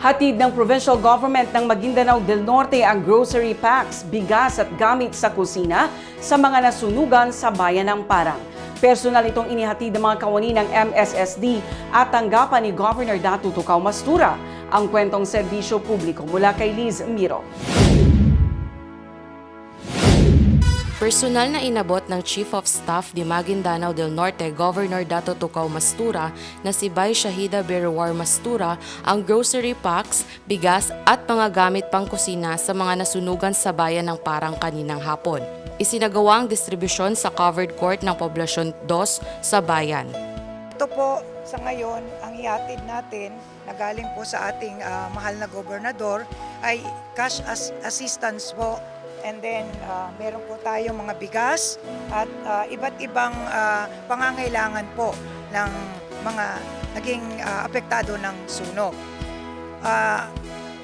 Hatid ng provincial government ng Maguindanao del Norte ang grocery packs, bigas at gamit sa kusina sa mga nasunugan sa bayan ng Parang. Personal itong inihatid ng mga kawani ng MSSD at tanggapan ni Governor Datu Tukaw Mastura. Ang kwentong serbisyo publiko mula kay Liz Miro. Personal na inabot ng Chief of Staff di Maguindanao del Norte, Governor Dato Tukaw Mastura na si Bay Shahida Berwar Mastura ang grocery packs, bigas at mga gamit pang kusina sa mga nasunugan sa bayan ng Parang kaninang hapon. Isinagawa ang distribusyon sa covered court ng Poblasyon 2 sa bayan. Ito po sa ngayon, ang iatid natin na galing po sa ating ah, mahal na gobernador ay cash as- assistance po. And then ah, meron po tayong mga bigas at ah, iba't ibang ah, pangangailangan po ng mga naging ah, apektado ng sunog. Ah,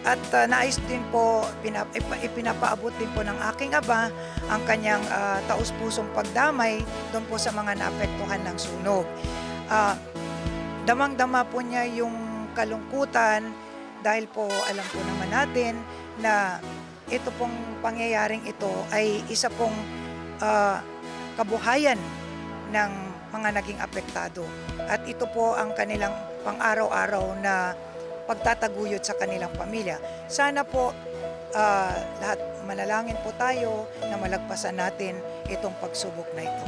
at ah, nais din po, pinap- ipinapaabot din po ng aking aba ang kanyang ah, taus-pusong pagdamay doon po sa mga naapektuhan ng sunog. Ah, damang-dama po niya yung kalungkutan dahil po alam po naman natin na ito pong pangyayaring ito ay isa pong ah, kabuhayan ng mga naging apektado. At ito po ang kanilang pang-araw-araw na pagtataguyod sa kanilang pamilya. Sana po ah, lahat manalangin po tayo na malagpasan natin itong pagsubok na ito.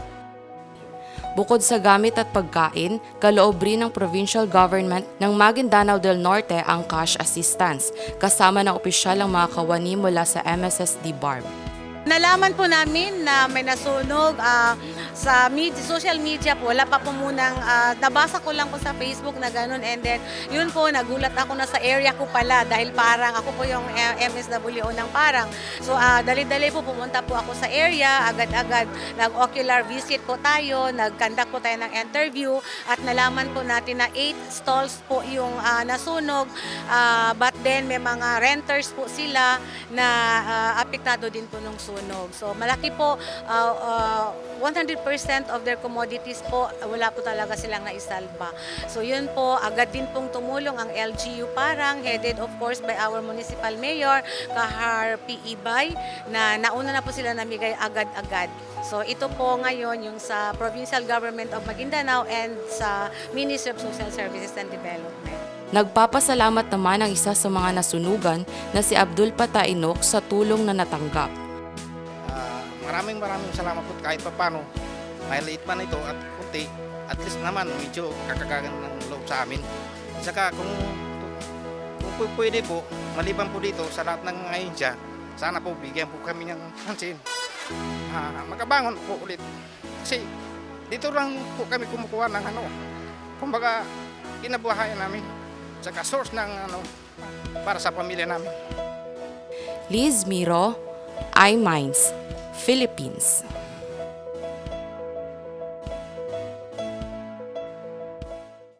Bukod sa gamit at pagkain, kaloob rin ng provincial government ng Maguindanao del Norte ang cash assistance, kasama ng opisyal ang mga kawani mula sa MSSD BARM. Nalaman po namin na may nasunog ah, sa media, social media po. Wala pa po munang, ah, nabasa ko lang po sa Facebook na ganun. And then, yun po, nagulat ako na sa area ko pala dahil parang ako po yung eh, MSWO ng parang. So, ah, dali-dali po pumunta po ako sa area. Agad-agad nag-ocular visit po tayo, nag-conduct po tayo ng interview at nalaman po natin na 8 stalls po yung ah, nasunog. But then, may mga renters po sila na ah, apektado din po nung sunog. So malaki po, ah, ah, 100% of their commodities po, wala po talaga silang naisalba. So yun po, agad din pong tumulong ang LGU parang, headed of course by our municipal mayor, Kahar P. Ibay, na nauna na po sila namigay agad-agad. So ito po ngayon yung sa Provincial Government of Maguindanao and sa Ministry of Social Services and Development. Nagpapasalamat naman ang isa sa mga nasunugan na si Abdul Patainok sa tulong na natanggap. Ah, maraming maraming salamat po kahit pa paano. Maliit man ito at kunti, at least naman medyo kakagagan ng loob sa amin. At saka kung, kung pwede po, maliban po dito sa lahat ng ahensya, sana po bigyan po kami ng pansin. Ah, makabangon po ulit. Kasi dito lang po kami kumukuha ng ano, kumbaga kinabuhayan namin. Saka source ng ano, para sa pamilya namin. Liz Miro, iMinds, Philippines.